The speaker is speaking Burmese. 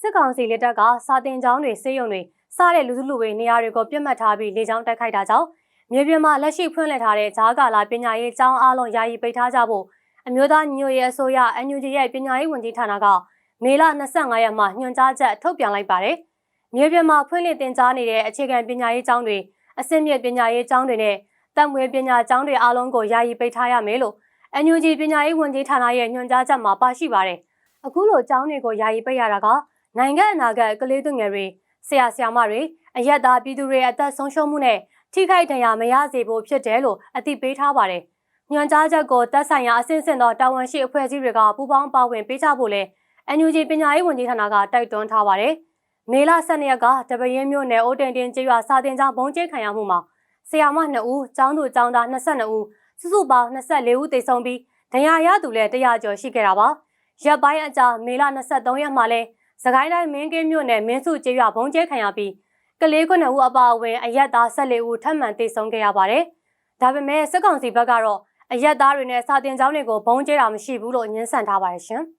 စစ်ကောင်စီလက်ထက်ကစာတင်ကျောင်းတွေစေယုံတွေစတဲ့လူစုလူဝေးနေရာတွေကိုပြတ်မှတ်ထားပြီးလေကြောင်းတိုက်ခိုက်တာကြောင့်မြေပြင်မှာလက်ရှိဖွင့်လှစ်ထားတဲ့ဂျားကာလာပညာရေးကျောင်းအားလုံးယာယီပိတ်ထားကြဖို့အမျိုးသားညီညွတ်ရေးအစိုးရ NUG ရဲ့ပညာရေးဝန်ကြီးဌာနကမေလ25ရက်မှာညွှန်ကြားချက်ထုတ်ပြန်လိုက်ပါတယ်။မြေပြင်မှာဖွင့်လှစ်တင်ကြားနေတဲ့အခြေခံပညာရေးကျောင်းတွေအဆင့်မြင့်ပညာရေးကျောင်းတွေနဲ့တက်မွေးပညာကျောင်းတွေအားလုံးကိုယာယီပိတ်ထားရမယ်လို့ NUG ပညာရေးဝန်ကြီးဌာနရဲ့ညွှန်ကြားချက်မှာပါရှိပါတယ်။အခုလိုကျောင်းတွေကိုယာယီပိတ်ရတာက နိုင်ငံအနာဂတ်ကလေးသူငယ်တွေဆရာဆရာမတွေအယက်သားပြည်သူတွေအသက်ဆုံးရှုံးမှုနဲ့ထိခိုက်ဒဏ်ရာမရစေဖို့ဖြစ်တယ်လို့အသိပေးထားပါတယ်။ညွှန်ကြားချက်ကိုတပ်ဆိုင်ရာအဆင့်ဆင့်သောတာဝန်ရှိအဖွဲ့အစည်းတွေကပူးပေါင်းပါဝင်ပေးကြဖို့လဲ NUG ပညာရေးဝန်ကြီးဌာနကတိုက်တွန်းထားပါတယ်။မေလ12ရက်ကတပရင်းမြို့နယ်အိုးတင်တင်ကျေးရွာစာတင်ကျောင်းဘုံကျဲခံရမှုမှာဆရာမ2ဦး၊ကျောင်းသူကျောင်းသား22ဦးစုစုပေါင်း24ဦးသေဆုံးပြီးဒဏ်ရာရသူလည်း100ကျော်ရှိခဲ့တာပါ။ရက်ပိုင်းအကြာမေလ23ရက်မှာလဲ စကိုင်းတိုင်းမင်းကင်းမြို့နယ်မင်းစုကျေးရွာဘုံကျဲခံရပြီးကလေး9ဦးအပါအဝင်အရက်သား14ဦးထပ်မံသေဆုံးခဲ့ရပါတယ်။ဒါပေမဲ့စစ်ကောင်စီဘက်ကတော့အရက်သားတွေနဲ့စာတင်ကျောင်းတွေကိုဘုံကျဲတာမရှိဘူးလို့ညှင်းဆန်ထားပါတယ်ရှင်။